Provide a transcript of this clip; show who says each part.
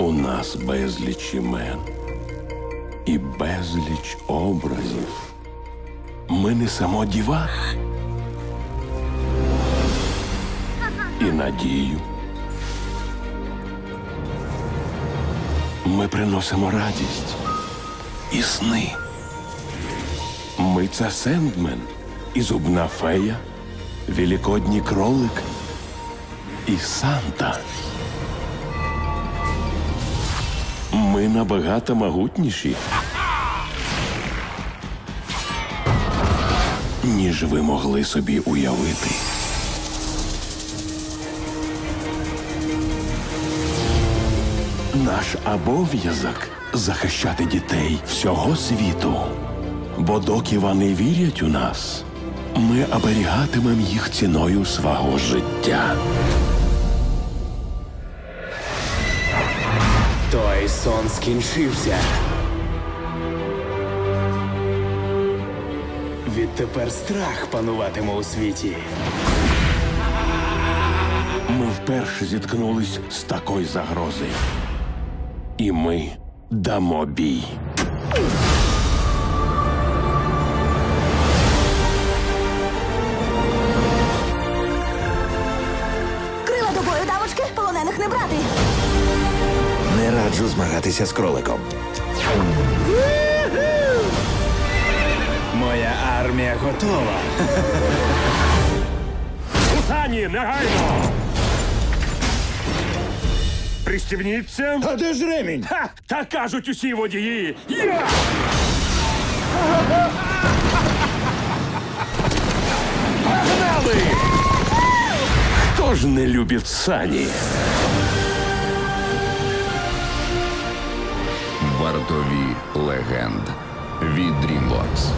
Speaker 1: У нас безліч імен і безліч образів. Ми несемо діва і надію. Ми приносимо радість і сни. Ми це Сендмен і зубна фея, великодній кролик і Санта. Ми набагато могутніші, ніж ви могли собі уявити. Наш обов'язок захищати дітей всього світу. Бо доки вони вірять у нас, ми оберігатимемо їх ціною свого життя.
Speaker 2: Той сон скінчився. Відтепер страх пануватиме у світі.
Speaker 1: Ми вперше зіткнулись з такою загрозою. І ми дамо бій.
Speaker 3: Крила до бою, дамочки, полонених не брати.
Speaker 4: Не раджу змагатися з кроликом.
Speaker 2: Моя армія готова.
Speaker 1: У сані, негайно! Пристібніться.
Speaker 4: А де ж ремінь?
Speaker 1: Ха! Так кажуть усі водії. Я! Погнали! Хто ж не любить сані?
Speaker 5: Вартові легенд від DreamWorks.